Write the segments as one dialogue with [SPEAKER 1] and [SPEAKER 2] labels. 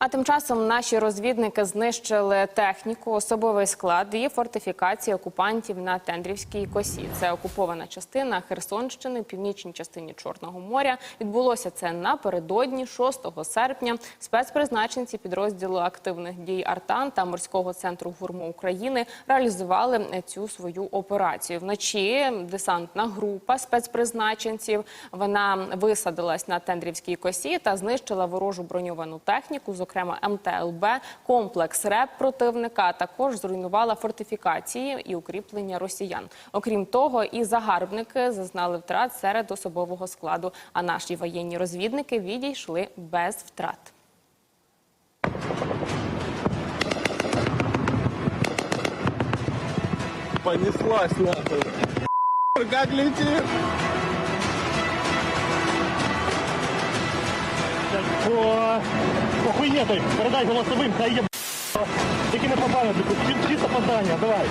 [SPEAKER 1] А тим часом наші розвідники знищили техніку, особовий склад і фортифікації окупантів на Тендрівській косі. Це окупована частина Херсонщини, північній частині Чорного моря. Відбулося це напередодні, 6 серпня. Спецпризначенці підрозділу активних дій Артан та морського центру гурму України реалізували цю свою операцію. Вночі десантна група спецпризначенців вона висадилась на Тендрівській косі та знищила ворожу броньовану техніку, зокрема МТЛБ, комплекс РЕП противника. Також зруйнувала фортифікації і укріплення росіян. Окрім того, і загарбники зазнали втрат серед особового складу. А наші воєнні розвідники відійшли без втрат.
[SPEAKER 2] Понеслась нахуй. Как летит?
[SPEAKER 3] По передай голосовим, та є тільки не тільки чисто попадання, давай.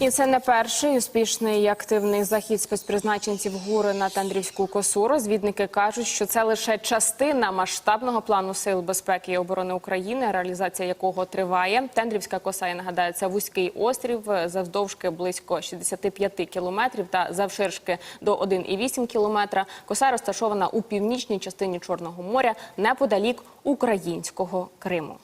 [SPEAKER 1] І це не перший успішний і активний захід спецпризначенців ГУР на Тандрівську косу. Розвідники кажуть, що це лише частина масштабного плану сил безпеки і оборони України, реалізація якого триває. Тендрівська коса, я нагадаю, це вузький острів завдовжки близько 65 кілометрів та завширшки до 1,8 кілометра. Коса розташована у північній частині Чорного моря неподалік українського Криму.